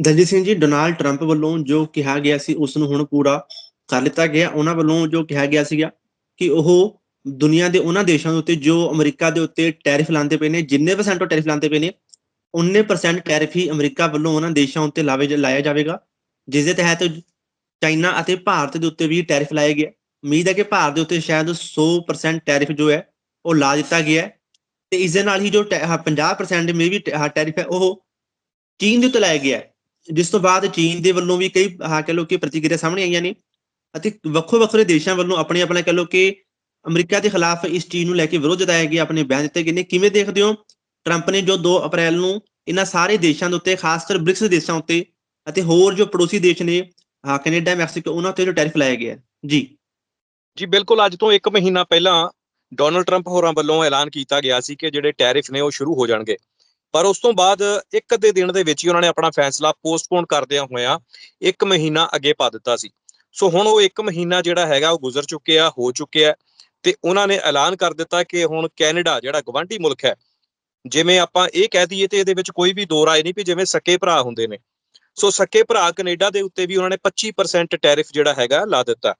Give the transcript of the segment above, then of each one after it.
Daljit Singh ji Donald Trump ਵੱਲੋਂ ਜੋ ਕਿਹਾ ਗਿਆ ਸੀ, ਉਸ ਨੂੰ ਹੁਣ ਪੂਰਾ ਕਰ ਲਿੱਤਾ ਗਿਆ। ਉਹਨਾਂ ਵੱਲੋਂ ਜੋ ਕਿਹਾ ਗਿਆ ਸੀਗਾ ਕਿ ਉਹ ਦੁਨੀਆ ਦੇ ਉਹਨਾਂ ਦੇਸ਼ਾਂ ਦੇ ਉੱਤੇ, ਜੋ ਅਮਰੀਕਾ ਦੇ ਉੱਤੇ ਟੈਰਿਫ ਲਾਉਂਦੇ ਪਏ ਨੇ, ਜਿੰਨੇ ਪਰਸੈਂਟ ਉਹ ਟੈਰਿਫ ਲਾਉਂਦੇ ਪਏ ਨੇ 19% ਟੈਰਿਫ ਹੀ ਅਮਰੀਕਾ ਵੱਲੋਂ ਉਹਨਾਂ ਦੇਸ਼ਾਂ ਉੱਤੇ ਲਾਵੇ ਲਾਇਆ ਜਾਵੇਗਾ, ਜਿਸ ਦੇ ਤਹਿਤ ਚਾਈਨਾ ਅਤੇ ਭਾਰਤ ਦੇ ਉੱਤੇ ਵੀ ਟੈਰਿਫ ਲਾਇਆ ਗਿਆ ਉਮੀਦ ਹੈ ਕਿ ਭਾਰਤ ਦੇ ਉੱਤੇ ਸ਼ਾਇਦ 100% ਟੈਰਿਫ ਜੋ ਹੈ, ਉਹ ਲਾ ਦਿੱਤਾ ਗਿਆ ਹੈ। ਤੇ ਇਸ ਦੇ ਨਾਲ ਹੀ ਜੋ ਟੈ- ਆਹ 50% ਮੇ ਵੀ ਟੈਰਿਫ ਹੈ, ਉਹ ਚੀਨ ਦੇ ਉੱਤੇ ਲਾਇਆ ਗਿਆ ਜਿਸ ਤੋਂ ਬਾਅਦ ਚੀਨ ਦੇ ਵੱਲੋਂ ਵੀ ਕਈ ਆਹ ਕਹ ਲੋ ਕਿ ਪ੍ਰਤੀਕਿਰਿਆ ਸਾਹਮਣੇ ਆਈਆਂ ਨੇ ਅਤੇ ਵੱਖੋ ਵੱਖਰੇ ਦੇਸ਼ਾਂ ਵੱਲੋਂ ਆਪਣੇ ਆਪਣੇ ਕਹ ਲੋ ਕਿ ਅਮਰੀਕਾ ਦੇ ਖਿਲਾਫ ਇਸ ਚੀਜ਼ ਨੂੰ ਲੈ ਕੇ ਵਿਰੋਧ ਜਤਾਇਆ ਗਿਆ ਆਪਣੇ ਬਿਆਨ ਦਿੱਤੇ ਗਏ ਨੇ। ਕਿਵੇਂ ਦੇਖਦੇ ਹੋ? ਟਰੰਪ ਨੇ ਜੋ 2 ਅਪ੍ਰੈਲ ਨੂੰ ਇਹਨਾਂ ਸਾਰੇ ਦੇਸ਼ਾਂ ਦੇ ਉੱਤੇ, ਖਾਸ ਕਰ ਬ੍ਰਿਕਸ ਦੇਸ਼ਾਂ ਉੱਤੇ ਅਤੇ ਹੋਰ ਜੋ ਪੜੋਸੀ ਦੇਸ਼ ਨੇ, ਹਾਂ, ਕੈਨੇਡਾ, ਮੈਕਸੀਕੋ, ਉਹਨਾਂ ਉੱਤੇ ਜੋ ਟੈਰਿਫ ਲਾਇਆ ਗਿਆ। ਜੀ। ਜੀ, ਬਿਲਕੁਲ ਅੱਜ ਤੋਂ 1 ਮਹੀਨਾ ਪਹਿਲਾਂ ਡੋਨਲਡ ਟਰੰਪ ਹੋਰਾਂ ਵੱਲੋਂ ਐਲਾਨ ਕੀਤਾ ਗਿਆ ਸੀ ਕਿ ਜਿਹੜੇ ਟੈਰਿਫ ਨੇ ਉਹ ਸ਼ੁਰੂ ਹੋ ਜਾਣਗੇ। ਪਰ ਉਸ ਤੋਂ ਬਾਅਦ ਇੱਕ ਅੱਧੇ ਦਿਨ ਦੇ ਵਿੱਚ ਹੀ ਉਹਨਾਂ ਨੇ ਆਪਣਾ ਫੈਸਲਾ ਪੋਸਟਪੋਨ ਕਰਦਿਆਂ ਹੋਇਆਂ ਇੱਕ ਮਹੀਨਾ ਅੱਗੇ ਪਾ ਦਿੱਤਾ ਸੀ। ਸੋ ਹੁਣ ਉਹ ਇੱਕ ਮਹੀਨਾ ਜਿਹੜਾ ਹੈਗਾ ਉਹ ਗੁਜ਼ਰ ਚੁੱਕਿਆ, ਹੋ ਚੁੱਕਿਆ ਤੇ ਉਹਨਾਂ ਨੇ ਐਲਾਨ ਕਰ ਦਿੱਤਾ ਕਿ ਹੁਣ ਕੈਨੇਡਾ ਜਿਹੜਾ ਗਵਾਂਢੀ ਮੁਲਕ ਹੈ, ਜਿਵੇਂ ਆਪਾਂ ਇਹ ਕਹਿ ਦਈਏ ਤੇ ਇਹਦੇ ਵਿੱਚ ਕੋਈ ਵੀ ਦੋ ਰਾਏ ਨਹੀਂ ਵੀ ਜਿਵੇਂ ਸਕੇ ਭਰਾ ਹੁੰਦੇ ਨੇ। ਸੋ ਸਕੇ ਭਰਾ ਕੈਨੇਡਾ ਦੇ ਉੱਤੇ ਵੀ ਉਹਨਾਂ ਨੇ 25% ਟੈਰਿਫ ਜਿਹੜਾ ਹੈਗਾ ਲਾ ਦਿੱਤਾ।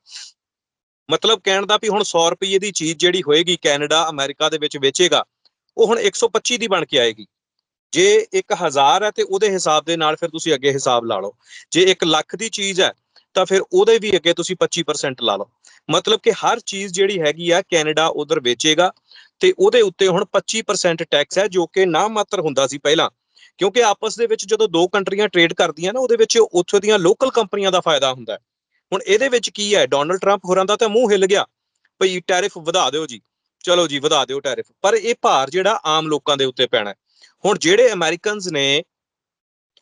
ਮਤਲਬ ਕਹਿਣ ਦਾ ਵੀ ਹੁਣ 100 ਰੁਪਏ ਦੀ ਚੀਜ਼ ਜਿਹੜੀ ਹੋਏਗੀ ਕੈਨੇਡਾ, ਅਮਰੀਕਾ ਦੇ ਵਿੱਚ ਵੇਚੇਗਾ, ਉਹ ਹੁਣ 125 ਦੀ ਬਣ ਕੇ ਆਏਗੀ। ਜੇ 1000 ਹੈ ਤੇ ਉਹਦੇ ਹਿਸਾਬ ਦੇ ਨਾਲ ਫਿਰ ਤੁਸੀਂ ਅੱਗੇ ਹਿਸਾਬ ਲਾ ਲਓ। ਜੇ 1 ਲੱਖ ਦੀ ਚੀਜ਼ ਹੈ, ਤਾਂ ਫਿਰ ਉਹਦੇ ਵੀ ਅੱਗੇ ਤੁਸੀਂ 25% ਲਾ ਲਓ। ਮਤਲਬ ਕਿ ਹਰ ਚੀਜ਼ ਜਿਹੜੀ ਹੈਗੀ ਆ, ਕੈਨੇਡਾ ਉਧਰ ਵੇਚੇਗਾ ਤੇ ਉਹਦੇ ਉੱਤੇ ਹੁਣ 25% ਟੈਕਸ ਹੈ, ਜੋ ਕਿ ਨਾ ਮਾਤਰ ਹੁੰਦਾ ਸੀ ਪਹਿਲਾਂ। ਕਿਉਂਕਿ ਆਪਸ ਦੇ ਵਿੱਚ ਜਦੋਂ ਦੋ ਕੰਟਰੀਆਂ ਟ੍ਰੇਡ ਕਰਦੀਆਂ ਨਾ, ਉਹਦੇ ਵਿੱਚ ਉੱਥੋਂ ਦੀਆਂ ਲੋਕਲ ਕੰਪਨੀਆਂ ਦਾ ਫਾਇਦਾ ਹੁੰਦਾ ਹੁਣ ਇਹਦੇ ਵਿੱਚ ਕੀ ਹੈ ਡੋਨਲਡ ਟਰੰਪ ਹੋਰਾਂ ਦਾ ਤਾਂ ਮੂੰਹ ਹਿੱਲ ਗਿਆ। ਭਈ ਟੈਰਿਫ ਵਧਾ ਦਿਓ ਜੀ। ਚਲੋ ਜੀ, ਵਧਾ ਦਿਓ ਟੈਰਿਫ ਪਰ ਇਹ ਭਾਰ ਜਿਹੜਾ ਆਮ ਲੋਕਾਂ ਦੇ ਉੱਤੇ ਪੈਣਾ ਹੁਣ ਜਿਹੜੇ ਅਮਰੀਕਨਸ ਨੇ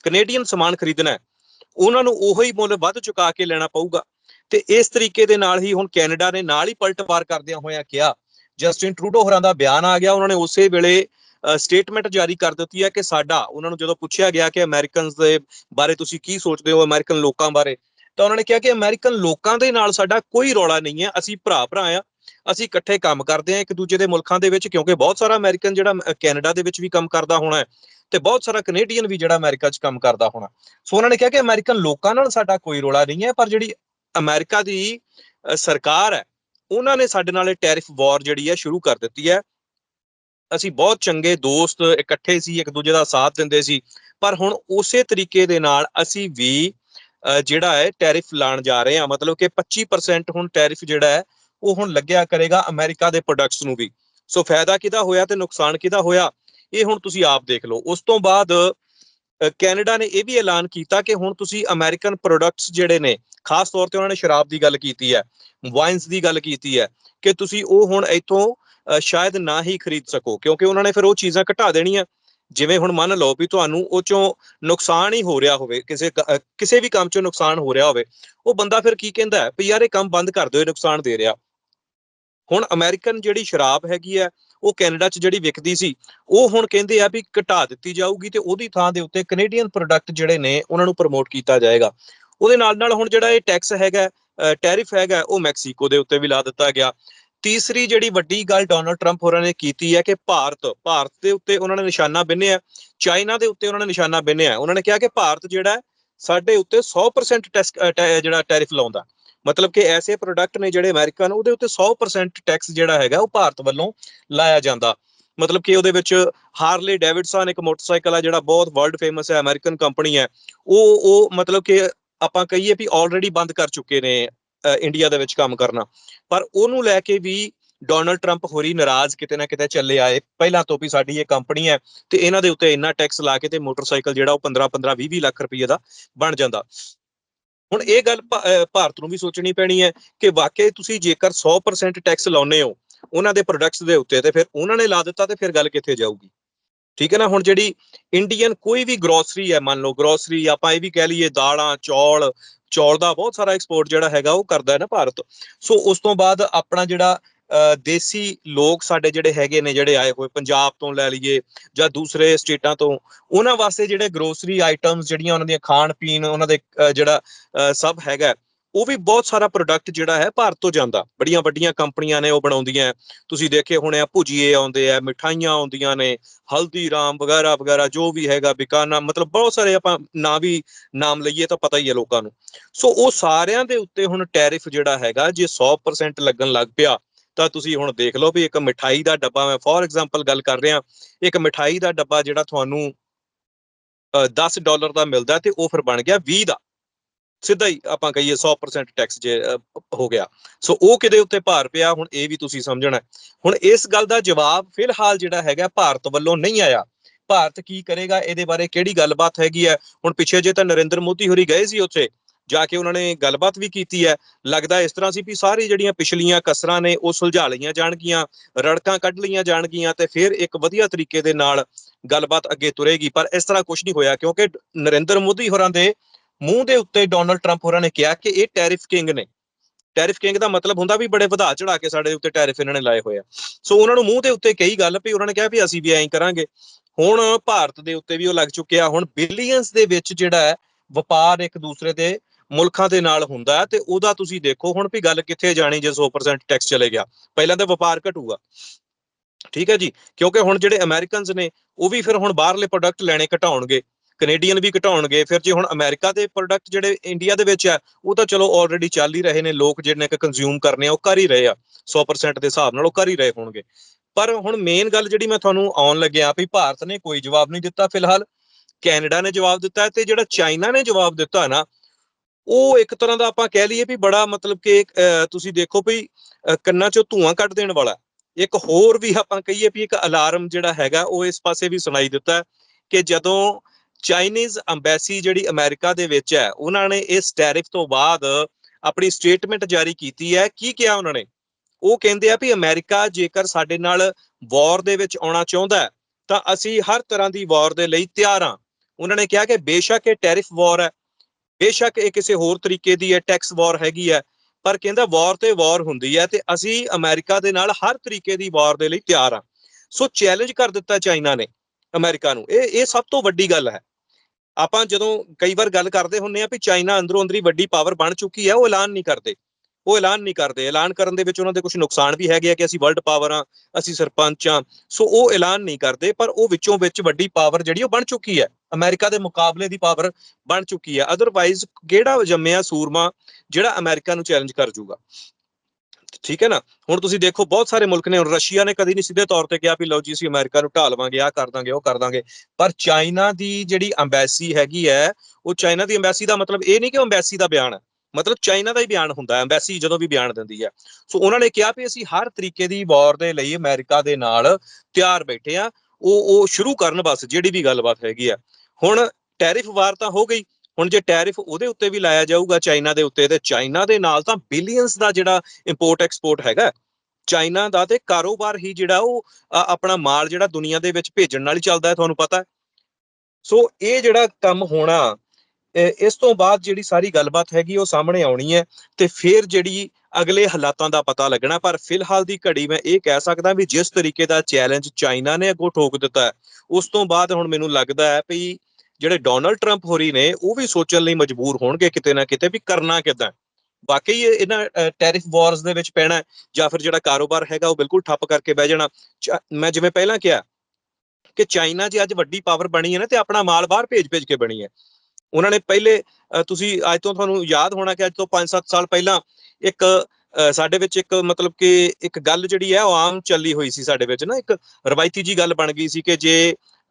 ਕੈਨੇਡੀਅਨ ਸਮਾਨ ਖਰੀਦਣਾ ਹੈ, ਉਹਨਾਂ ਨੂੰ ਉਹੋ ਹੀ ਮੁੱਲ ਵੱਧ ਚੁਕਾ ਕੇ ਲੈਣਾ ਪਊਗਾ। ਤੇ ਇਸ ਤਰੀਕੇ ਦੇ ਨਾਲ ਹੀ ਹੁਣ ਕੈਨੇਡਾ ਨੇ ਨਾਲ ਹੀ ਪਲਟਵਾਰ ਕਰਦਿਆਂ ਹੋਇਆਂ ਕਿਹਾ ਜਸਟਿਨ ਟਰੂਡੋ ਹੋਰਾਂ ਦਾ ਬਿਆਨ ਆ ਗਿਆ ਉਹਨਾਂ ਨੇ ਉਸੇ ਵੇਲੇ ਸਟੇਟਮੈਂਟ ਜਾਰੀ ਕਰ ਦਿੱਤੀ ਹੈ ਕਿ ਸਾਡਾ ਉਹਨਾਂ ਨੂੰ ਜਦੋਂ ਪੁੱਛਿਆ ਗਿਆ ਕਿ ਅਮਰੀਕਨਸ ਦੇ ਬਾਰੇ ਤੁਸੀਂ ਕੀ ਸੋਚਦੇ ਹੋ ਅਮਰੀਕਨ ਲੋਕਾਂ ਬਾਰੇ ਤਾਂ ਉਹਨਾਂ ਨੇ ਕਿਹਾ ਕਿ ਅਮਰੀਕਨ ਲੋਕਾਂ ਦੇ ਨਾਲ ਸਾਡਾ ਕੋਈ ਰੌਲਾ ਨਹੀਂ ਹੈ ਅਸੀਂ ਭਰਾ ਭਰਾ ਆ ਅਸੀਂ ਇਕੱਠੇ ਕੰਮ ਕਰਦੇ ਹਾਂ ਇੱਕ ਦੂਜੇ ਦੇ ਮੁਲਕਾਂ ਦੇ ਵਿੱਚ ਕਿਉਂਕਿ ਬਹੁਤ ਸਾਰਾ ਅਮਰੀਕਨ ਜਿਹੜਾ ਕੈਨੇਡਾ ਦੇ ਵਿੱਚ ਵੀ ਕੰਮ ਕਰਦਾ ਹੋਣਾ ਤੇ ਬਹੁਤ ਸਾਰਾ ਕੈਨੇਡੀਅਨ ਵੀ ਜਿਹੜਾ ਅਮਰੀਕਾ 'ਚ ਕੰਮ ਕਰਦਾ ਹੋਣਾ। ਸੋ ਉਹਨਾਂ ਨੇ ਕਿਹਾ ਕਿ ਅਮਰੀਕਨ ਲੋਕਾਂ ਨਾਲ ਸਾਡਾ ਕੋਈ ਰੌਲਾ ਨਹੀਂ ਹੈ ਪਰ ਜਿਹੜੀ ਅਮਰੀਕਾ ਦੀ ਸਰਕਾਰ ਹੈ ਉਹਨਾਂ ਨੇ ਸਾਡੇ ਨਾਲ ਇਹ ਟੈਰਿਫ ਵਾਰ ਜਿਹੜੀ ਹੈ ਸ਼ੁਰੂ ਕਰ ਦਿੱਤੀ ਹੈ। ਅਸੀਂ ਬਹੁਤ ਚੰਗੇ ਦੋਸਤ ਇਕੱਠੇ ਸੀ ਇੱਕ ਦੂਜੇ ਦਾ ਸਾਥ ਦਿੰਦੇ ਸੀ ਪਰ ਹੁਣ ਉਸੇ ਤਰੀਕੇ ਦੇ ਨਾਲ ਅਸੀਂ ਵੀ ਅ, ਜਿਹੜਾ ਹੈ ਟੈਰਿਫ ਲਾਣ ਜਾ ਰਹੇ ਹਾਂ। ਮਤਲਬ ਕਿ 25% ਹੁਣ ਟੈਰਿਫ ਜਿਹੜਾ ਹੈ ਉਹ ਹੁਣ ਲੱਗਿਆ ਕਰੇਗਾ ਅਮਰੀਕਾ ਦੇ ਪ੍ਰੋਡਕਟਸ ਨੂੰ ਵੀ। ਸੋ ਫਾਇਦਾ ਕਿਹਦਾ ਹੋਇਆ ਤੇ ਨੁਕਸਾਨ ਕਿਹਦਾ ਹੋਇਆ, ਇਹ ਹੁਣ ਤੁਸੀਂ ਆਪ ਦੇਖ ਲਓ। ਉਸ ਤੋਂ ਬਾਅਦ ਕੈਨੇਡਾ ਨੇ ਇਹ ਵੀ ਐਲਾਨ ਕੀਤਾ ਕਿ ਹੁਣ ਤੁਸੀਂ ਅਮਰੀਕਨ ਪ੍ਰੋਡਕਟਸ ਜਿਹੜੇ ਨੇ, ਖਾਸ ਤੌਰ ਤੇ ਉਹਨਾਂ ਨੇ ਸ਼ਰਾਬ ਦੀ ਗੱਲ ਕੀਤੀ ਹੈ ਵਾਈਨਸ ਦੀ ਗੱਲ ਕੀਤੀ ਹੈ, ਕਿ ਤੁਸੀਂ ਉਹ ਹੁਣ ਇੱਥੋਂ ਸ਼ਾਇਦ ਨਾ ਹੀ ਖਰੀਦ ਸਕੋ, ਕਿਉਂਕਿ ਉਹਨਾਂ ਨੇ ਫਿਰ ਉਹ ਚੀਜ਼ਾਂ ਘਟਾ ਦੇਣੀਆਂ। ਜਿਵੇਂ ਹੁਣ ਮੰਨ ਲਓ ਵੀ ਤੁਹਾਨੂੰ ਉਹ ਚੋਂ ਨੁਕਸਾਨ ਹੀ ਹੋ ਰਿਹਾ ਹੋਵੇ, ਕਿਸੇ ਕਿਸੇ ਵੀ ਕੰਮ ਚੋਂ ਨੁਕਸਾਨ ਹੋ ਰਿਹਾ ਹੋਵੇ, ਉਹ ਬੰਦਾ ਫਿਰ ਕੀ ਕਹਿੰਦਾ ਵੀ ਯਾਰ ਇਹ ਕੰਮ ਬੰਦ ਕਰ ਦਿਓ, ਇਹ ਨੁਕਸਾਨ ਦੇ ਰਿਹਾ। ਹੁਣ ਅਮਰੀਕਨ ਜਿਹੜੀ ਸ਼ਰਾਬ ਹੈਗੀ ਹੈ, ਉਹ ਕੈਨੇਡਾ 'ਚ ਜਿਹੜੀ ਵਿਕਦੀ ਸੀ, ਉਹ ਹੁਣ ਕਹਿੰਦੇ ਆ ਵੀ ਘਟਾ ਦਿੱਤੀ ਜਾਊਗੀ ਤੇ ਉਹਦੀ ਥਾਂ ਦੇ ਉੱਤੇ ਕੈਨੇਡੀਅਨ ਪ੍ਰੋਡਕਟ ਜਿਹੜੇ ਨੇ, ਉਹਨਾਂ ਨੂੰ ਪ੍ਰਮੋਟ ਕੀਤਾ ਜਾਏਗਾ। ਉਹਦੇ ਨਾਲ ਨਾਲ ਹੁਣ ਜਿਹੜਾ ਇਹ ਟੈਕਸ ਹੈਗਾ ਟੈਰਿਫ ਹੈਗਾ, ਉਹ ਮੈਕਸੀਕੋ ਦੇ ਉੱਤੇ ਵੀ ਲਾ ਦਿੱਤਾ ਗਿਆ। ਤੀਸਰੀ ਜਿਹੜੀ ਵੱਡੀ ਗੱਲ ਡੋਨਲਡ ਟਰੰਪ ਹੋਰਾਂ ਨੇ ਕੀਤੀ ਹੈ ਕਿ ਭਾਰਤ ਭਾਰਤ ਦੇ ਉੱਤੇ ਉਹਨਾਂ ਨੇ ਨਿਸ਼ਾਨਾ ਬੰਨਿਆ ਚਾਈਨਾ ਦੇ ਉੱਤੇ ਉਹਨਾਂ ਨੇ ਨਿਸ਼ਾਨਾ ਬੰਨਿਆ ਉਹਨਾਂ ਨੇ ਕਿਹਾ ਕਿ ਭਾਰਤ ਜਿਹੜਾ ਸਾਡੇ ਉੱਤੇ 100% ਟੈਕਸ ਟੈ- ਜਿਹੜਾ ਟੈਰਿਫ ਲਾਉਂਦਾ। ਮਤਲਬ ਕਿ ਐਸੇ ਪ੍ਰੋਡਕਟ ਨੇ ਜਿਹੜੇ ਅਮਰੀਕਨ ਉਹਦੇ ਉੱਤੇ 100% ਟੈਕਸ ਜਿਹੜਾ ਹੈਗਾ, ਉਹ ਭਾਰਤ ਵੱਲੋਂ ਲਾਇਆ ਜਾਂਦਾ। ਮਤਲਬ ਕਿ ਉਹਦੇ ਵਿੱਚ ਹਾਰਲੇ ਡੇਵਿਡਸਨ ਇੱਕ ਮੋਟਰਸਾਈਕਲ ਆ ਜਿਹੜਾ ਬਹੁਤ ਵਰਲਡ ਫੇਮਸ ਹੈ ਅਮਰੀਕਨ ਕੰਪਨੀ ਹੈ। ਉਹ ਉਹ ਮਤਲਬ ਕਿ ਆਪਾਂ ਕਹੀਏ ਵੀ ਆਲਰੇਡੀ ਬੰਦ ਕਰ ਚੁੱਕੇ ਨੇ ਇੰਡੀਆ ਦੇ ਵਿੱਚ ਕੰਮ ਕਰਨਾ। ਪਰ ਉਹਨੂੰ ਲੈ ਕੇ ਵੀ ਡੋਨਲਡ ਟਰੰਪ ਹੋਰੀ ਨਾਰਾਜ਼ ਕਿਤੇ ਨਾ ਕਿਤੇ ਚੱਲੇ ਆਏ। ਪਹਿਲਾਂ ਤੋਂ ਵੀ ਸਾਡੀ ਇਹ ਕੰਪਨੀ ਹੈ ਤੇ ਇਹਨਾਂ ਦੇ ਉੱਤੇ ਇੰਨਾ ਟੈਕਸ ਲਾ ਕੇ ਤੇ ਮੋਟਰਸਾਈਕਲ ਜਿਹੜਾ ਉਹ 15 15 20 20 ਲੱਖ ਰੁਪਏ ਦਾ ਬਣ ਜਾਂਦਾ। ਹੁਣ ਇਹ ਗੱਲ ਭਾਰਤ ਨੂੰ ਵੀ ਸੋਚਣੀ ਪੈਣੀ ਹੈ ਕਿ ਵਾਕਈ ਤੁਸੀਂ ਜੇਕਰ 100% ਟੈਕਸ ਲਾਉਨੇ ਹੋ, ਉਹਨਾਂ ਦੇ ਪ੍ਰੋਡਕਟਸ ਦੇ ਉੱਤੇ, ਤੇ ਫਿਰ ਉਹਨਾਂ ਨੇ ਲਾ ਦਿੱਤਾ ਤੇ ਫਿਰ ਗੱਲ ਕਿੱਥੇ ਜਾਊਗੀ? ਠੀਕ ਹੈ ਨਾ? ਹੁਣ ਜਿਹੜੀ ਇੰਡੀਅਨ ਕੋਈ ਵੀ ਗਰੋਸਰੀ ਹੈ, ਮੰਨ ਲਓ ਗਰੋਸਰੀ ਆਪਾਂ ਇਹ ਵੀ ਕਹਿ ਲਈਏ ਦਾਲਾਂ, ਚੌਲ ਚੌਲ ਦਾ ਬਹੁਤ ਸਾਰਾ ਐਕਸਪੋਰਟ ਜਿਹੜਾ ਹੈਗਾ ਉਹ ਕਰਦਾ ਹੈ ਨਾ ਭਾਰਤ। ਸੋ ਉਸ ਤੋਂ ਬਾਅਦ ਆਪਣਾ ਜਿਹੜਾ ਦੇਸੀ ਲੋਕ ਸਾਡੇ ਜਿਹੜੇ ਹੈਗੇ ਨੇ, ਜਿਹੜੇ ਆਏ ਹੋਏ, ਪੰਜਾਬ ਤੋਂ ਲੈ ਲਈਏ ਜਾਂ ਦੂਸਰੇ ਸਟੇਟਾਂ ਤੋਂ, ਉਹਨਾਂ ਵਾਸਤੇ ਜਿਹੜੇ ਗਰੋਸਰੀ ਆਈਟਮਸ ਜਿਹੜੀਆਂ ਉਹਨਾਂ ਦੀਆਂ ਖਾਣ ਪੀਣ, ਉਹਨਾਂ ਦੇ ਜਿਹੜਾ ਸਭ ਹੈਗਾ ਉਹ ਵੀ ਬਹੁਤ ਸਾਰਾ ਪ੍ਰੋਡਕਟ ਜਿਹੜਾ ਹੈ ਭਾਰਤ ਤੋਂ ਜਾਂਦਾ। ਬੜੀਆਂ ਵੱਡੀਆਂ ਕੰਪਨੀਆਂ ਨੇ ਉਹ ਬਣਾਉਂਦੀਆਂ ਤੁਸੀਂ ਦੇਖੇ ਹੋਣੇ ਆ, ਭੁਜੀਏ ਆਉਂਦੇ ਆ, ਮਿਠਾਈਆਂ ਆਉਂਦੀਆਂ ਨੇ, ਹਲਦੀਰਾਮ ਵਗੈਰਾ ਵਗੈਰਾ, ਜੋ ਵੀ ਹੈਗਾ, ਬਿਕਾਨਾ, ਮਤਲਬ ਬਹੁਤ ਸਾਰੇ ਆਪਾਂ ਨਾ ਵੀ, ਨਾਮ ਲਈਏ ਤਾਂ ਪਤਾ ਹੀ ਹੈ ਲੋਕਾਂ ਨੂੰ। ਸੋ ਉਹ ਸਾਰਿਆਂ ਦੇ ਉੱਤੇ ਹੁਣ ਟੈਰਿਫ ਜਿਹੜਾ ਹੈਗਾ, ਜੇ 100% ਲੱਗਣ ਲੱਗ ਪਿਆ ਤਾਂ ਤੁਸੀਂ ਹੁਣ ਦੇਖ ਲਓ ਵੀ ਇੱਕ ਮਿਠਾਈ ਦਾ ਡੱਬਾ ਮੈਂ ਫੋਰ ਐਗਜ਼ਾਮਪਲ ਗੱਲ ਕਰ ਰਿਹਾ ਇੱਕ ਮਿਠਾਈ ਦਾ ਡੱਬਾ ਜਿਹੜਾ ਤੁਹਾਨੂੰ ਅ, 10 ਡਾਲਰ ਦਾ ਮਿਲਦਾ ਤੇ ਉਹ ਫਿਰ ਬਣ ਗਿਆ 20 ਦਾ। ਸਿੱਧਾ ਹੀ ਆਪਾਂ ਕਹੀਏ 100% ਟੈਕਸ ਜੇ ਹੋ ਗਿਆ। ਸੋ ਉਹ ਕਿਤੇ ਉੱਤੇ ਭਾਰ ਪਿਆ? ਹੁਣ ਇਹ ਵੀ ਤੁਸੀਂ ਸਮਝਣਾ ਹੁਣ ਇਸ ਗੱਲ ਦਾ ਜਵਾਬ ਫਿਲਹਾਲ ਜਿਹੜਾ ਹੈਗਾ ਭਾਰਤ ਵੱਲੋਂ ਨਹੀਂ ਆਇਆ। ਭਾਰਤ ਕੀ ਕਰੇਗਾ? ਇਹਦੇ ਬਾਰੇ ਕਿਹੜੀ ਗੱਲਬਾਤ ਹੈਗੀ ਹੈ? ਹੁਣ ਪਿੱਛੇ ਜੇ ਤਾਂ ਨਰਿੰਦਰ ਮੋਦੀ ਹੋਰੀ ਗਏ ਸੀ ਉੱਥੇ ਜਾ ਕੇ ਉਹਨਾਂ ਨੇ ਗੱਲਬਾਤ ਵੀ ਕੀਤੀ ਹੈ। ਲੱਗਦਾ ਇਸ ਤਰ੍ਹਾਂ ਸੀ ਵੀ ਸਾਰੀ ਜਿਹੜੀਆਂ ਪਿਛਲੀਆਂ ਕਸਰਾਂ ਨੇ, ਉਹ ਸੁਲਝਾ ਲਈਆਂ ਜਾਣਗੀਆਂ, ਰੜਕਾਂ ਕੱਢ ਲਈਆਂ ਜਾਣਗੀਆਂ ਤੇ ਫਿਰ ਇੱਕ ਵਧੀਆ ਤਰੀਕੇ ਦੇ ਨਾਲ ਗੱਲਬਾਤ ਅੱਗੇ ਤੁਰੇਗੀ। ਪਰ ਇਸ ਤਰ੍ਹਾਂ ਕੁਝ ਨਹੀਂ ਹੋਇਆ ਕਿਉਂਕਿ ਨਰਿੰਦਰ ਮੋਦੀ ਹੋਰਾਂ ਦੇ ਮੂੰਹ ਦੇ ਉੱਤੇ ਡੋਨਲਡ ਟਰੰਪ ਹੋਰਾਂ ਨੇ ਕਿਹਾ ਕਿ ਇਹ ਟੈਰਿਫ ਕਿੰਗ ਨੇ। ਟੈਰਿਫ ਕਿੰਗ ਦਾ ਮਤਲਬ ਹੁੰਦਾ ਵੀ ਬੜੇ ਵਧਾ ਚੜਾ ਕੇ ਸਾਡੇ ਉੱਤੇ ਟੈਰਿਫ ਇਹਨਾਂ ਨੇ ਲਾਏ ਹੋਏ ਆ। ਸੋ ਉਹਨਾਂ ਨੂੰ ਮੂੰਹ ਦੇ ਉੱਤੇ ਕਹੀ ਗੱਲ ਵੀ ਉਹਨਾਂ ਨੇ ਕਿਹਾ ਵੀ ਅਸੀਂ ਵੀ ਐਂ ਹੀ ਕਰਾਂਗੇ। ਹੁਣ ਭਾਰਤ ਦੇ ਉੱਤੇ ਵੀ ਉਹ ਲੱਗ ਚੁੱਕਿਆ। ਹੁਣ ਬਿਲੀਅਨਸ ਦੇ ਵਿੱਚ ਜਿਹੜਾ ਹੈ, ਵਪਾਰ ਇੱਕ ਦੂਸਰੇ ਦੇ ਮੁਲਕਾਂ ਦੇ ਨਾਲ ਹੁੰਦਾ ਤੇ ਉਹਦਾ ਤੁਸੀਂ ਦੇਖੋ ਹੁਣ ਵੀ ਗੱਲ ਕਿੱਥੇ ਜਾਣੀ ਜੇ 100% ਟੈਕਸ ਚਲੇ ਗਿਆ। ਪਹਿਲਾਂ ਤਾਂ ਵਪਾਰ ਘਟੂਗਾ। ਠੀਕ ਹੈ ਜੀ? ਕਿਉਂਕਿ ਹੁਣ ਜਿਹੜੇ ਅਮਰੀਕਨਸ ਨੇ, ਉਹ ਵੀ ਫਿਰ ਹੁਣ ਬਾਹਰਲੇ ਪ੍ਰੋਡਕਟ ਲੈਣੇ ਘਟਾਉਣਗੇ। ਕੈਨੇਡੀਅਨ ਵੀ ਘਟਾਉਣਗੇ। ਫਿਰ ਜੇ ਹੁਣ ਅਮਰੀਕਾ ਦੇ ਪ੍ਰੋਡਕਟ ਜਿਹੜੇ ਇੰਡੀਆ ਦੇ ਵਿੱਚ ਆ ਉਹ ਤਾਂ ਚਲੋ ਆਲਰੇਡੀ ਚੱਲ ਹੀ ਰਹੇ ਨੇ। ਲੋਕ ਜਿਹੜੇ ਕਿ ਕੰਜ਼ਿਊਮ ਕਰਨੇ ਆ, ਉਹ ਕਰ ਹੀ ਰਹੇ ਆ। 100% ਦੇ ਹਿਸਾਬ ਨਾਲ ਉਹ ਕਰ ਹੀ ਰਹੇ ਹੋਣਗੇ। ਪਰ ਹੁਣ ਮੇਨ ਗੱਲ ਜਿਹੜੀ ਮੈਂ ਤੁਹਾਨੂੰ ਆਉਣ ਲੱਗਿਆ ਵੀ ਭਾਰਤ ਨੇ ਕੋਈ ਜਵਾਬ ਨਹੀਂ ਦਿੱਤਾ ਫਿਲਹਾਲ। ਕੈਨੇਡਾ ਨੇ ਜਵਾਬ ਦਿੱਤਾ ਹੈ ਤੇ ਜਿਹੜਾ ਚਾਈਨਾ ਨੇ ਜਵਾਬ ਦਿੱਤਾ ਨਾ ਉਹ ਇੱਕ ਤਰ੍ਹਾਂ ਦਾ ਆਪਾਂ ਕਹਿ ਲਈਏ ਵੀ ਬੜਾ ਮਤਲਬ ਕਿ ਤੁਸੀਂ ਦੇਖੋ ਵੀ ਕੰਨਾਂ 'ਚੋਂ ਧੂਆਂ ਕੱਢ ਦੇਣ ਵਾਲਾ। ਇੱਕ ਹੋਰ ਵੀ ਆਪਾਂ ਕਹੀਏ ਵੀ ਇੱਕ ਅਲਾਰਮ ਜਿਹੜਾ ਹੈਗਾ, ਉਹ ਇਸ ਪਾਸੇ ਵੀ ਸੁਣਾਈ ਦਿੱਤਾ ਕਿ ਜਦੋਂ ਚਾਈਨੀਜ਼ ਅੰਬੈਸੀ ਜਿਹੜੀ ਅਮਰੀਕਾ ਦੇ ਵਿੱਚ ਹੈ, ਉਹਨਾਂ ਨੇ ਇਸ ਟੈਰਿਫ ਤੋਂ ਬਾਅਦ ਆਪਣੀ ਸਟੇਟਮੈਂਟ ਜਾਰੀ ਕੀਤੀ ਹੈ। ਕੀ ਕਿਹਾ ਉਹਨਾਂ ਨੇ? ਉਹ ਕਹਿੰਦੇ ਆ ਵੀ ਅਮਰੀਕਾ ਜੇਕਰ ਸਾਡੇ ਨਾਲ ਵਾਰ ਦੇ ਵਿੱਚ ਆਉਣਾ ਚਾਹੁੰਦਾ ਤਾਂ ਅਸੀਂ ਹਰ ਤਰ੍ਹਾਂ ਦੀ ਵਾਰ ਦੇ ਲਈ ਤਿਆਰ ਹਾਂ। ਉਹਨਾਂ ਨੇ ਕਿਹਾ ਕਿ ਬੇਸ਼ੱਕ ਇਹ ਟੈਰਿਫ ਵਾਰ ਹੈ। ਬੇਸ਼ੱਕ ਇਹ ਕਿਸੇ ਹੋਰ ਤਰੀਕੇ ਦੀ ਹੈ ਟੈਕਸ ਵਾਰ ਹੈਗੀ ਹੈ, ਪਰ ਕਹਿੰਦਾ ਵਾਰ ਤੇ ਵਾਰ ਹੁੰਦੀ ਹੈ ਤੇ ਅਸੀਂ ਅਮਰੀਕਾ ਦੇ ਨਾਲ ਹਰ ਤਰੀਕੇ ਦੀ ਵਾਰ ਦੇ ਲਈ ਤਿਆਰ ਹਾਂ। ਸੋ ਚੈਲੰਜ ਕਰ ਦਿੱਤਾ ਚਾਈਨਾ ਨੇ ਅਮਰੀਕਾ ਨੂੰ। ਇਹ ਇਹ ਸਭ ਤੋਂ ਵੱਡੀ ਗੱਲ ਹੈ। ਆਪਾਂ ਜਦੋਂ ਕਈ ਵਾਰ ਗੱਲ ਕਰਦੇ ਹੁੰਨੇ ਆ ਵੀ ਚਾਈਨਾ ਅੰਦਰੋਂ ਅੰਦਰੀ ਵੱਡੀ ਪਾਵਰ ਬਣ ਚੁੱਕੀ ਹੈ, ਉਹ ਐਲਾਨ ਨਹੀਂ ਕਰਦੇ। ਉਹ ਐਲਾਨ ਨਹੀਂ ਕਰਦੇ। ਐਲਾਨ ਕਰਨ ਦੇ ਵਿੱਚ ਉਹਨਾਂ ਦੇ ਕੁਝ ਨੁਕਸਾਨ ਵੀ ਹੈਗੇ ਆ ਕਿ ਅਸੀਂ ਵਰਲਡ ਪਾਵਰ ਆ ਅਸੀਂ ਸਰਪੰਚ ਆ ਸੋ ਉਹ ਐਲਾਨ ਨਹੀਂ ਕਰਦੇ, ਪਰ ਉਹ ਵਿੱਚੋਂ ਵਿੱਚ ਵੱਡੀ ਪਾਵਰ ਜਿਹੜੀ ਉਹ ਬਣ ਚੁੱਕੀ ਹੈ। ਅਮਰੀਕਾ ਦੇ ਮੁਕਾਬਲੇ ਦੀ ਪਾਵਰ ਬਣ ਚੁੱਕੀ ਹੈ। ਅਦਰਵਾਈਜ਼ ਕਿਹੜਾ ਜੰਮਿਆ ਸੂਰਮਾ ਜਿਹੜਾ ਅਮਰੀਕਾ ਨੂੰ ਚੈਲੰਜ ਕਰ ਜੂਗਾ ਠੀਕ ਹੈ ਨਾ? ਹੁਣ ਤੁਸੀਂ ਦੇਖੋ, ਬਹੁਤ ਸਾਰੇ ਮੁਲਕ ਨੇ, ਹੁਣ ਰਸ਼ੀਆ ਨੇ ਕਦੀ ਨਹੀਂ ਸਿੱਧੇ ਤੌਰ ਤੇ ਕਿਹਾ ਵੀ ਲਓ ਜੀ, ਅਸੀਂ ਅਮਰੀਕਾ ਨੂੰ ਢਾਲ ਲਵਾਂਗੇ ਆ ਕਰ ਦਾਂਗੇ, ਉਹ ਕਰ ਦਾਂਗੇ। ਪਰ ਚਾਈਨਾ ਦੀ ਜਿਹੜੀ ਅੰਬੈਸੀ ਹੈਗੀ ਹੈ, ਉਹ ਚਾਈਨਾ ਦੀ ਅੰਬੈਸੀ ਦਾ ਮਤਲਬ ਇਹ ਨਹੀਂ ਕਿ ਅੰਬੈਸੀ ਦਾ ਬਿਆਨ ਹੈ। ਮਤਲਬ ਚਾਈਨਾ ਦਾ ਹੀ ਬਿਆਨ ਹੁੰਦਾ ਹੈ ਅੰਬੈਸੀ ਜਦੋਂ ਵੀ ਬਿਆਨ ਦਿੰਦੀ ਹੈ। ਸੋ ਉਹਨਾਂ ਨੇ ਕਿਹਾ ਵੀ ਅਸੀਂ ਹਰ ਤਰੀਕੇ ਦੀ ਵਾਰ ਦੇ ਲਈ ਅਮਰੀਕਾ ਦੇ ਨਾਲ ਤਿਆਰ ਬੈਠੇ ਆ ਉਹ ਉਹ ਸ਼ੁਰੂ ਕਰਨ ਬਸ ਜਿਹੜੀ ਵੀ ਗੱਲਬਾਤ ਹੈਗੀ ਆ ਹੁਣ ਟੈਰਿਫ ਵਾਰ ਤਾਂ ਹੋ ਗਈ। ਹੁਣ ਜੇ ਟੈਰਿਫ ਉਹਦੇ ਉੱਤੇ ਵੀ ਲਾਇਆ ਜਾਊਗਾ ਚਾਈਨਾ ਦੇ ਉੱਤੇ, ਤੇ ਚਾਈਨਾ ਦੇ ਨਾਲ ਤਾਂ ਬਿਲੀਅਨਸ ਦਾ ਜਿਹੜਾ ਇੰਪੋਰਟ ਐਕਸਪੋਰਟ ਹੈਗਾ। ਚਾਈਨਾ ਦਾ ਤੇ ਕਾਰੋਬਾਰ ਹੀ ਜਿਹੜਾ ਉਹ ਆਪਣਾ ਮਾਲ ਜਿਹੜਾ ਦੁਨੀਆ ਦੇ ਵਿੱਚ ਭੇਜਣ ਨਾਲ ਹੀ ਚੱਲਦਾ ਹੈ, ਤੁਹਾਨੂੰ ਪਤਾ ਸੋ ਇਹ ਜਿਹੜਾ ਕੰਮ ਹੋਣਾ ਇਸ ਤੋਂ ਬਾਅਦ ਜਿਹੜੀ ਸਾਰੀ ਗੱਲਬਾਤ ਹੈਗੀ ਉਹ ਸਾਹਮਣੇ ਆਉਣੀ ਹੈ, ਤੇ ਫਿਰ ਜਿਹੜੀ ਅਗਲੇ ਹਾਲਾਤਾਂ ਦਾ ਪਤਾ ਲੱਗਣਾ। ਪਰ ਫਿਲਹਾਲ ਦੀ ਘੜੀ ਮੈਂ ਇਹ ਕਹਿ ਸਕਦਾ ਵੀ ਜਿਸ ਤਰੀਕੇ ਦਾ ਚੈਲੰਜ ਚਾਈਨਾ ਨੇ ਅੱਗੋਂ ਠੋਕ ਦਿੱਤਾ ਉਸ ਤੋਂ ਬਾਅਦ ਹੁਣ ਮੈਨੂੰ ਲੱਗਦਾ ਹੈ ਵੀ ਜਿਹੜੇ ਡੋਨਲਡ ਟਰੰਪ ਹੋਰੀ ਨੇ, ਉਹ ਵੀ ਸੋਚਣ ਲਈ ਮਜਬੂਰ ਹੋਣਗੇ ਕਿਤੇ ਨਾ ਕਿਤੇ ਵੀ ਕਰਨਾ ਕਿਦਾਂ ਵਾਕਈ ਇਹਨਾਂ ਟੈਰਿਫ ਵਾਰਸ ਦੇ ਵਿੱਚ ਪੈਣਾ ਜਾਂ ਫਿਰ ਜਿਹੜਾ ਕਾਰੋਬਾਰ ਹੈਗਾ ਉਹ ਬਿਲਕੁਲ ਠੱਪ ਕਰਕੇ ਬਹਿ ਜਾਣਾ। ਮੈਂ ਜਿਵੇਂ ਪਹਿਲਾਂ ਕਿਹਾ ਕਿ ਚਾਈਨਾ ਜੇ ਅੱਜ ਵੱਡੀ ਪਾਵਰ ਬਣੀ ਹੈ ਨਾ ਤੇ ਆਪਣਾ ਮਾਲ ਬਾਹਰ ਭੇਜ-ਭੇਜ ਕੇ ਬਣੀ ਹੈ। ਉਹਨਾਂ ਨੇ ਪਹਿਲੇ ਤੁਸੀਂ ਅੱਜ ਤੋਂ ਤੁਹਾਨੂੰ ਯਾਦ ਹੋਣਾ ਕਿ ਅੱਜ ਤੋਂ 5-7 ਸਾਲ ਪਹਿਲਾਂ ਇੱਕ ਸਾਡੇ ਵਿੱਚ ਇੱਕ ਮਤਲਬ ਕਿ ਇੱਕ ਗੱਲ ਜਿਹੜੀ ਹੈ ਉਹ ਆਮ ਚੱਲੀ ਹੋਈ ਸੀ ਸਾਡੇ ਵਿੱਚ ਨਾ, ਇੱਕ ਰਵਾਇਤੀ ਜੀ ਗੱਲ ਬਣ ਗਈ ਸੀ ਕਿ ਜੇ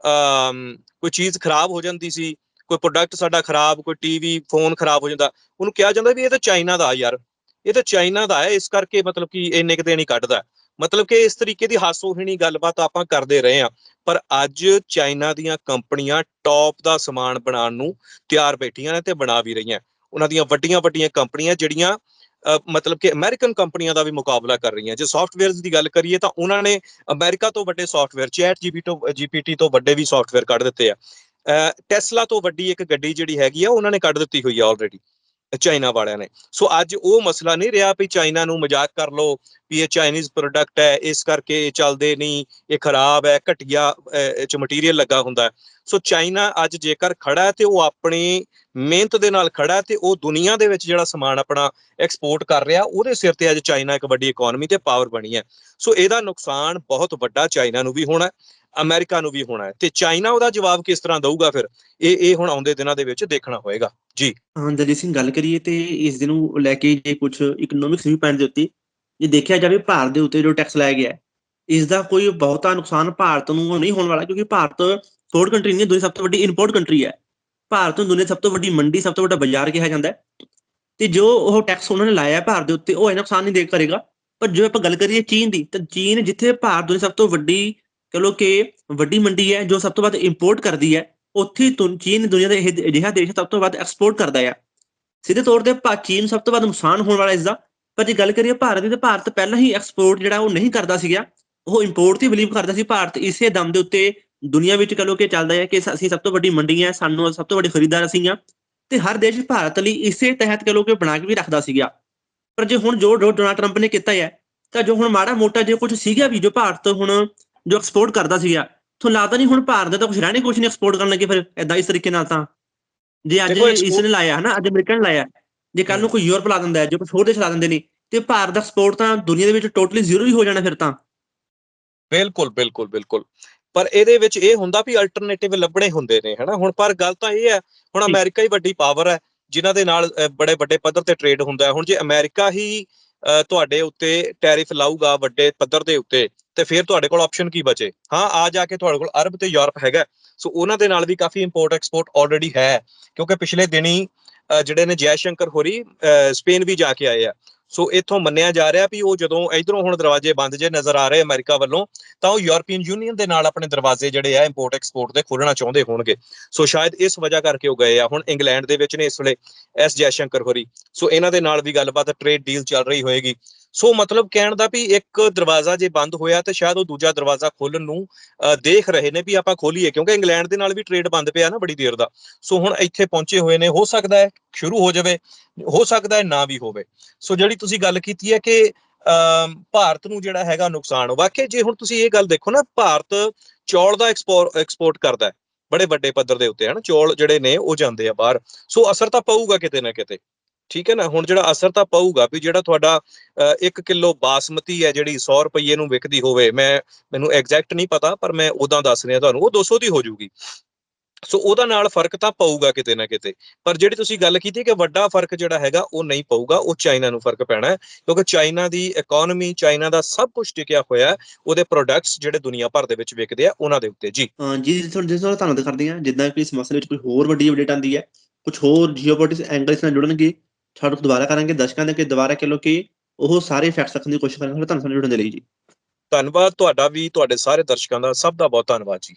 ਕੋਈ ਚੀਜ਼ ਖਰਾਬ ਹੋ ਜਾਂਦੀ ਸੀ, ਕੋਈ ਪ੍ਰੋਡਕਟ ਸਾਡਾ ਖਰਾਬ, ਕੋਈ ਟੀਵੀ ਫੋਨ ਖਰਾਬ ਹੋ ਜਾਂਦਾ, ਉਹਨੂੰ ਕਿਹਾ ਜਾਂਦਾ ਵੀ ਇਹ ਤਾਂ ਚਾਈਨਾ ਦਾ ਆ ਯਾਰ, ਇਹ ਤਾਂ ਚਾਈਨਾ ਦਾ ਹੈ, ਇਸ ਕਰਕੇ ਮਤਲਬ ਕਿ ਇੰਨੇ ਕੁ ਦੇਣ ਹੀ ਕੱਢਦਾ ਮਤਲਬ ਕਿ ਇਸ ਤਰੀਕੇ ਦੀ ਹਾਸੋਹੀਣੀ ਗੱਲਬਾਤ ਆਪਾਂ ਕਰਦੇ ਰਹੇ ਹਾਂ, ਪਰ ਅੱਜ ਚਾਈਨਾ ਦੀਆਂ ਕੰਪਨੀਆਂ ਟੌਪ ਦਾ ਸਮਾਨ ਬਣਾਉਣ ਨੂੰ ਤਿਆਰ ਬੈਠੀਆਂ ਨੇ ਤੇ ਬਣਾ ਵੀ ਰਹੀਆਂ। ਉਹਨਾਂ ਦੀਆਂ ਵੱਡੀਆਂ ਵੱਡੀਆਂ ਕੰਪਨੀਆਂ ਜਿਹੜੀਆਂ ਮਤਲਬ ਕਿ ਅਮਰੀਕਨ ਕੰਪਨੀਆਂ ਦਾ ਵੀ ਮੁਕਾਬਲਾ ਕਰ ਰਹੀਆਂ। ਜੇ ਸੌਫਟਵੇਅਰਸ ਦੀ ਗੱਲ ਕਰੀਏ ਤਾਂ ਉਹਨਾਂ ਨੇ ਅਮਰੀਕਾ ਤੋਂ ਵੱਡੇ ਸੌਫਟਵੇਅਰ ਚੈਟ ਜੀਪੀ ਤੋਂ ਜੀਪੀਟੀ ਤੋਂ ਵੱਡੇ ਵੀ ਸੌਫਟਵੇਅਰ ਕੱਢ ਦਿੱਤੇ ਆ। ਟੈਸਲਾ ਤੋਂ ਵੱਡੀ ਇੱਕ ਗੱਡੀ ਜਿਹੜੀ ਹੈਗੀ ਆ, ਉਹਨਾਂ ਨੇ ਕੱਢ ਦਿੱਤੀ ਹੋਈ ਆ ਆਲਰੇਡੀ ਚਾਈਨਾ ਵਾਲਿਆਂ ਨੇ। ਸੋ ਅੱਜ ਉਹ ਮਸਲਾ ਨਹੀਂ ਰਿਹਾ ਵੀ ਚਾਈਨਾ ਨੂੰ ਮਜ਼ਾਕ ਕਰ ਲਓ ਵੀ ਇਹ ਚਾਈਨੀਜ਼ ਪ੍ਰੋਡਕਟ ਹੈ, ਇਸ ਕਰਕੇ ਇਹ ਚੱਲਦੇ ਨਹੀਂ, ਇਹ ਖਰਾਬ ਹੈ, ਘਟੀਆ ਇਹ ਚ ਮਟੀਰੀਅਲ ਲੱਗਾ ਹੁੰਦਾ ਸੋ ਚਾਈਨਾ ਅੱਜ ਜੇਕਰ ਖੜਾ ਹੈ ਤੇ ਉਹ ਆਪਣੀ ਮਿਹਨਤ ਦੇ ਨਾਲ ਖੜਾ ਹੈ ਤੇ ਉਹ ਦੁਨੀਆ ਦੇ ਵਿੱਚ ਜਿਹੜਾ ਸਮਾਨ ਆਪਣਾ ਐਕਸਪੋਰਟ ਕਰ ਰਿਹਾ, ਉਹਦੇ ਸਿਰ ਤੇ ਅੱਜ ਚਾਈਨਾ ਇੱਕ ਵੱਡੀ ਇਕਨੋਮੀ ਤੇ ਪਾਵਰ ਬਣੀ ਹੈ। ਸੋ ਇਹਦਾ ਨੁਕਸਾਨ ਬਹੁਤ ਵੱਡਾ ਚਾਈਨਾ ਨੂੰ ਵੀ ਹੋਣਾ ਅਮਰੀਕਾ ਨੂੰ ਵੀ ਹੋਣਾ ਹੈ। ਤੇ ਚਾਈਨਾ ਉਹਦਾ ਜਵਾਬ ਕਿਸ ਤਰ੍ਹਾਂ ਦਊਗਾ ਫਿਰ? ਇਹ ਇਹ ਹੁਣ ਆਉਂਦੇ ਦਿਨਾਂ ਦੇ ਵਿੱਚ ਦੇਖਣਾ ਹੋਏਗਾ। ਜੀ। ਹਾਂ ਦਲਜੀਤ ਸਿੰਘ, ਗੱਲ ਕਰੀਏ ਤੇ ਇਸ ਦੇ ਨੂੰ ਲੈ ਕੇ ਜੇ ਕੁਝ ਇਕਨੋਮਿਕਸ ਵੀ ਪੈਣ ਦੇ ਉੱਤੇ ਜੇ ਦੇਖਿਆ ਜਾਵੇ ਭਾਰਤ ਦੇ ਉੱਤੇ ਜੋ ਟੈਕਸ ਲਾਇਆ ਗਿਆ, ਇਸ ਦਾ ਕੋਈ ਬਹੁਤਾ ਨੁਕਸਾਨ ਭਾਰਤ ਨੂੰ ਨਹੀਂ ਹੋਣ ਵਾਲਾ, ਕਿਉਂਕਿ ਭਾਰਤ ਥਰਡ ਕੰਟਰੀ ਨਹੀਂ, ਦੁਨੀਆ ਸਭ ਤੋਂ ਵੱਡੀ ਇੰਪੋਰਟ ਕੰਟਰੀ ਹੈ। ਭਾਰਤ ਨੂੰ ਦੁਨੀਆ ਸਭ ਤੋਂ ਵੱਡੀ ਮੰਡੀ, ਸਭ ਤੋਂ ਵੱਡਾ ਬਾਜ਼ਾਰ ਕਿਹਾ ਜਾਂਦਾ ਹੈ। ਤੇ ਜੋ ਉਹ ਟੈਕਸ ਉਹਨਾਂ ਨੇ ਲਾਇਆ ਭਾਰਤ ਦੇ ਉੱਤੇ, ਉਹ ਇਹ ਨੁਕਸਾਨ ਨਹੀਂ ਦੇ ਕਰੇਗਾ। ਪਰ ਜੇ ਆਪਾਂ ਗੱਲ ਕਰੀਏ ਚੀਨ ਦੀ, ਤਾਂ ਚੀਨ ਜਿੱਥੇ ਭਾਰਤ ਦੁਨੀਆ ਸਭ ਤੋਂ ਵੱਡੀ ਕਹ ਲੋ ਕਿ ਵੱਡੀ ਮੰਡੀ ਹੈ ਜੋ ਸਭ ਤੋਂ ਵੱਧ ਇੰਪੋਰਟ ਕਰਦੀ ਹੈ, ਉੱਥੇ ਤੋਂ ਚੀਨ ਦੁਨੀਆ ਦਾ ਇਹ ਅਜਿਹਾ ਦੇਸ਼ ਸਭ ਤੋਂ ਵੱਧ ਐਕਸਪੋਰਟ ਕਰਦਾ ਹੈ ਸਿੱਧੇ ਤੌਰ ਤੇ ਭਾ- ਚੀਨ ਸਭ ਤੋਂ ਵੱਧ ਨੁਕਸਾਨ ਹੋਣ ਵਾਲਾ ਇਸ ਦਾ ਪਰ ਜੇ ਗੱਲ ਕਰੀਏ ਭਾਰਤ ਦੀ ਤਾਂ ਭਾਰਤ ਪਹਿਲਾਂ ਹੀ ਐਕਸਪੋਰਟ ਜਿਹੜਾ ਉਹ ਨਹੀਂ ਕਰਦਾ ਸੀਗਾ, ਉਹ ਇੰਪੋਰਟ ਤੇ ਬਿਲੀਵ ਕਰਦਾ ਸੀ। ਭਾਰਤ ਇਸੇ ਦਮ ਦੇ ਉੱਤੇ ਦੁਨੀਆ ਵਿੱਚ ਕਹ ਲੋ ਕਿ ਚੱਲਦਾ ਹੈ ਕਿ ਅਸੀਂ ਸਭ ਤੋਂ ਵੱਡੀ ਮੰਡੀ ਹੈ ਸਾਨੂੰ ਸਭ ਤੋਂ ਵੱਡੇ ਖਰੀਦਦਾਰ ਅਸੀਂ ਹਾਂ ਤੇ ਹਰ ਦੇਸ਼ ਭਾਰਤ ਲਈ ਇਸੇ ਤਹਿਤ ਕਹ ਲੋ ਕਿ ਬਣਾ ਕੇ ਵੀ ਰੱਖਦਾ ਸੀਗਾ। ਪਰ ਜੇ ਹੁਣ ਜੋ ਜੋ ਡੋਨਾਲਡ ਟਰੰਪ ਨੇ ਕੀਤਾ ਹੈ ਤਾਂ ਜੋ ਹੁਣ ਮਾੜਾ ਮੋਟਾ ਜੇ ਕੁਝ ਸੀਗਾ ਵੀ, ਜੋ ਭਾਰਤ ਹੁਣ ਜੋ ਐਕਸਪੋਰਟ ਕਰਦਾ ਸੀਗਾ। ਤੁਹਾਨੂੰ ਲੱਗਦਾ ਨਹੀਂ ਹੁਣ ਭਾਰਤ ਦਾ ਤਾਂ ਕੁਝ ਰਹਿਣੇ ਕੁਝ ਨਹੀਂ ਐਕਸਪੋਰਟ ਕਰਨ ਲੱਗੇ ਫਿਰ ਐਦਾਂ ਇਸ ਤਰੀਕੇ ਨਾਲ ਤਾਂ। ਜੇ ਅੱਜ ਇਸ ਨੇ ਲਾਇਆ ਹਨਾ ਅੱਜ ਅਮਰੀਕਾ ਨੇ ਲਾਇਆ। ਜੇ ਕੱਲ ਨੂੰ ਕੋਈ ਯੂਰਪ ਲਾ ਦਿੰਦਾ ਹੈ ਜੋ ਕੁਝ ਹੋਰ ਦੇਸ਼ ਲਾ ਦਿੰਦੇ ਨੇ ਤੇ ਭਾਰਤ ਦਾ ਐਕਸਪੋਰਟ ਤਾਂ ਦੁਨੀਆ ਦੇ ਵਿੱਚ ਟੋਟਲੀ ਜ਼ੀਰੋ ਹੀ ਹੋ ਜਾਣਾ ਫਿਰ ਤਾਂ। ਬਿਲਕੁਲ ਬਿਲਕੁਲ ਬਿਲਕੁਲ। ਪਰ ਇਹਦੇ ਵਿੱਚ ਇਹ ਹੁੰਦਾ ਵੀ ਅਲਟਰਨੇਟਿਵ ਲੱਭਣੇ ਹੁੰਦੇ ਨੇ ਹਨਾ? ਹੁਣ ਪਰ ਗੱਲ ਤਾਂ ਇਹ ਹੈ ਹੁਣ। ਅਮਰੀਕਾ ਹੀ ਵੱਡੀ ਪਾਵਰ ਹੈ ਜਿਨ੍ਹਾਂ ਦੇ ਨਾਲ ਬੜੇ ਵੱਡੇ ਪੱਧਰ ਤੇ ਟ੍ਰੇਡ ਹੁੰਦਾ ਹੈ। ਹੁਣ ਜੇ ਅਮਰੀਕਾ ਹੀ ਤੁਹਾਡੇ ਉੱਤੇ ਟੈਰਿਫ ਲਾਊਗਾ ਵੱਡੇ ਪੱਧਰ ਦੇ ਉੱਤੇ ਤੇ ਫਿਰ ਤੁਹਾਡੇ ਕੋਲ ਆਪਸ਼ਨ ਕੀ ਬਚੇ? ਹਾਂ ਆ ਜਾ ਕੇ ਤੁਹਾਡੇ ਕੋਲ ਅਰਬ ਤੇ ਯੂਰਪ ਹੈਗਾ। ਸੋ ਉਹਨਾਂ ਦੇ ਨਾਲ ਵੀ ਕਾਫੀ ਇੰਪੋਰਟ ਐਕਸਪੋਰਟ ਆਲਰੇਡੀ ਹੈ। ਕਿਉਂਕਿ ਪਿਛਲੇ ਦਿਨੀ ਅ, ਜਿਹੜੇ ਨੇ ਜੈ ਸ਼ੰਕਰ ਹੋਰੀ ਸਪੇਨ ਵੀ ਜਾ ਕੇ ਆਏ ਆ। ਸੋ ਇੱਥੋਂ ਮੰਨਿਆ ਜਾ ਰਿਹਾ ਵੀ ਉਹ ਜਦੋਂ ਇਧਰੋਂ ਹੁਣ ਦਰਵਾਜ਼ੇ ਬੰਦ ਜੇ ਨਜ਼ਰ ਆ ਰਹੇ ਅਮਰੀਕਾ ਵੱਲੋਂ ਤਾਂ ਉਹ ਯੂਰਪੀਅਨ ਯੂਨੀਅਨ ਦੇ ਨਾਲ ਆਪਣੇ ਦਰਵਾਜ਼ੇ ਜਿਹੜੇ ਆ ਇੰਪੋਰਟ ਐਕਸਪੋਰਟ ਦੇ ਖੋਲਣਾ ਚਾਹੁੰਦੇ ਹੋਣਗੇ। ਸੋ ਸ਼ਾਇਦ ਇਸ ਵਜ੍ਹਾ ਕਰਕੇ ਉਹ ਗਏ ਆ। ਹੁਣ ਇੰਗਲੈਂਡ ਦੇ ਵਿੱਚ ਨੇ ਇਸ ਵੇਲੇ ਐਸ ਜੈਸ਼ੰਕਰ ਹੋਰੀ। ਸੋ ਇਹਨਾਂ ਦੇ ਨਾਲ ਵੀ ਗੱਲਬਾਤ ਟ੍ਰੇਡ ਡੀਲ ਚੱਲ ਰਹੀ ਹੋਏਗੀ। ਸੋ ਮਤਲਬ ਕਹਿਣ ਦਾ ਵੀ ਇੱਕ ਦਰਵਾਜ਼ਾ ਜੇ ਬੰਦ ਹੋਇਆ ਤੇ ਸ਼ਾਇਦ ਉਹ ਦੂਜਾ ਦਰਵਾਜ਼ਾ ਖੋਲਣ ਨੂੰ ਦੇਖ ਰਹੇ ਨੇ ਵੀ ਆਪਾਂ ਖੋਲੀਏ ਕਿਉਂਕਿ ਇੰਗਲੈਂਡ ਦੇ ਨਾਲ ਵੀ ਟ੍ਰੇਡ ਬੰਦ ਪਿਆ ਨਾ ਬੜੀ ਦੇਰ ਦਾ। ਸੋ ਹੁਣ ਇੱਥੇ ਪਹੁੰਚੇ ਹੋਏ ਨੇ, ਹੋ ਸਕਦਾ ਹੈ ਸ਼ੁਰੂ ਹੋ ਜਾਵੇ, ਹੋ ਸਕਦਾ ਹੈ ਨਾ ਵੀ ਹੋਵੇ। ਸੋ ਜਿਹੜੀ ਤੁਸੀਂ ਗੱਲ ਕੀਤੀ ਹੈ ਕਿ ਅਮ ਭਾਰਤ ਨੂੰ ਜਿਹੜਾ ਹੈਗਾ ਨੁਕਸਾਨ, ਵਾਕਈ ਜੇ ਹੁਣ ਤੁਸੀਂ ਇਹ ਗੱਲ ਦੇਖੋ ਨਾ, ਭਾਰਤ ਚੌਲ ਦਾ ਐਕਸਪੋਰਟ ਐਕਸਪੋਰਟ ਕਰਦਾ ਹੈ, ਬੜੇ ਵੱਡੇ ਪੱਧਰ ਦੇ ਉੱਤੇ, ਹਨ, ਚੌਲ ਜਿਹੜੇ ਨੇ ਉਹ ਜਾਂਦੇ ਆ ਬਾਹਰ। ਸੋ ਅਸਰ ਤਾਂ ਪਊਗਾ ਕਿਤੇ ਨਾ ਕਿਤੇ। ਠੀਕ ਹੈ ਨਾ? ਹੁਣ ਜਿਹੜਾ ਅਸਰ ਤਾਂ ਪਊਗਾ ਵੀ ਜਿਹੜਾ ਤੁਹਾਡਾ 1 ਕਿਲੋ ਬਾਸਮਤੀ ਹੈ ਜਿਹੜੀ 100 ਰੁਪਏ ਨੂੰ ਵਿਕਦੀ ਹੋਵੇ, ਮੈਂ, ਮੈਨੂੰ ਐਗਜ਼ੈਕਟ ਨਹੀਂ ਪਤਾ, ਪਰ ਮੈਂ ਉਦਾਂ ਦੱਸ ਰਿਹਾ ਤੁਹਾਨੂੰ, ਉਹ 200 ਦੀ ਹੋ ਜਾਊਗੀ। ਸੋ ਉਹਦਾ ਨਾਲ ਫ਼ਰਕ ਤਾਂ ਪਊਗਾ ਕਿਤੇ ਨਾ ਕਿਤੇ, ਪਰ ਜਿਹੜੀ ਤੁਸੀਂ ਗੱਲ ਕੀਤੀ ਕਿ ਵੱਡਾ ਫ਼ਰਕ ਜਿਹੜਾ ਹੈਗਾ, ਉਹ ਨਹੀਂ ਪਊਗਾ, ਉਹ ਚਾਈਨਾ ਨੂੰ ਫ਼ਰਕ ਪੈਣਾ ਕਿਉਂਕਿ ਚਾਈਨਾ ਦੀ ਇਕਨੋਮੀ ਚਾਈਨਾ ਦਾ ਸਭ ਕੁਝ ਟਿਕਿਆ ਹੋਇਆ ਉਹਦੇ ਪ੍ਰੋਡਕਟਸ ਜਿਹੜੇ ਦੁਨੀਆ ਭਰ ਦੇ ਵਿੱਚ ਵਿਕਦੇ ਆ, ਉਹਨਾਂ ਦੇ ਉੱਤੇ, ਜੀ। ਜੀ ਜਿਸ ਜਿਸ ਨਾਲ ਧੰਨਵਾਦ ਕਰਦੇ ਹਾਂ, ਜਿੱਦਾਂ ਕਿ ਇਸ ਮਸਲੇ ਵਿੱਚ ਕੋਈ ਹੋਰ ਵੱਡੀ ਅਪਡੇਟ ਆਉਂਦੀ ਹੈ ਕੁਝ ਹੋਰ ਜੀਓਪੋਲਿਟਿਕਸ ਐਂਗਲਸ ਨਾਲ ਜੁੜਨਗੇ ਸਾਡੇ ਦੁਬਾਰਾ ਕਰਾਂਗੇ, ਦਰਸ਼ਕਾਂ ਦੇ ਕਿ ਦੁਬਾਰਾ ਕਹਿ ਲੋ ਕਿ ਉਹ ਸਾਰੇ ਫੈਕਟਸ ਰੱਖਣ ਦੀ ਕੋਸ਼ਿਸ਼ ਕਰਾਂਗੇ। ਤੁਹਾਨੂੰ ਸਾਨੂੰ ਜੁੜਨ ਦੇ ਲਈ ਜੀ। ਧੰਨਵਾਦ ਤੁਹਾਡਾ ਵੀ, ਤੁਹਾਡੇ ਸਾਰੇ ਦਰਸ਼ਕਾਂ ਦਾ। ਸਭ ਦਾ ਬਹੁਤ ਧੰਨਵਾਦ ਜੀ।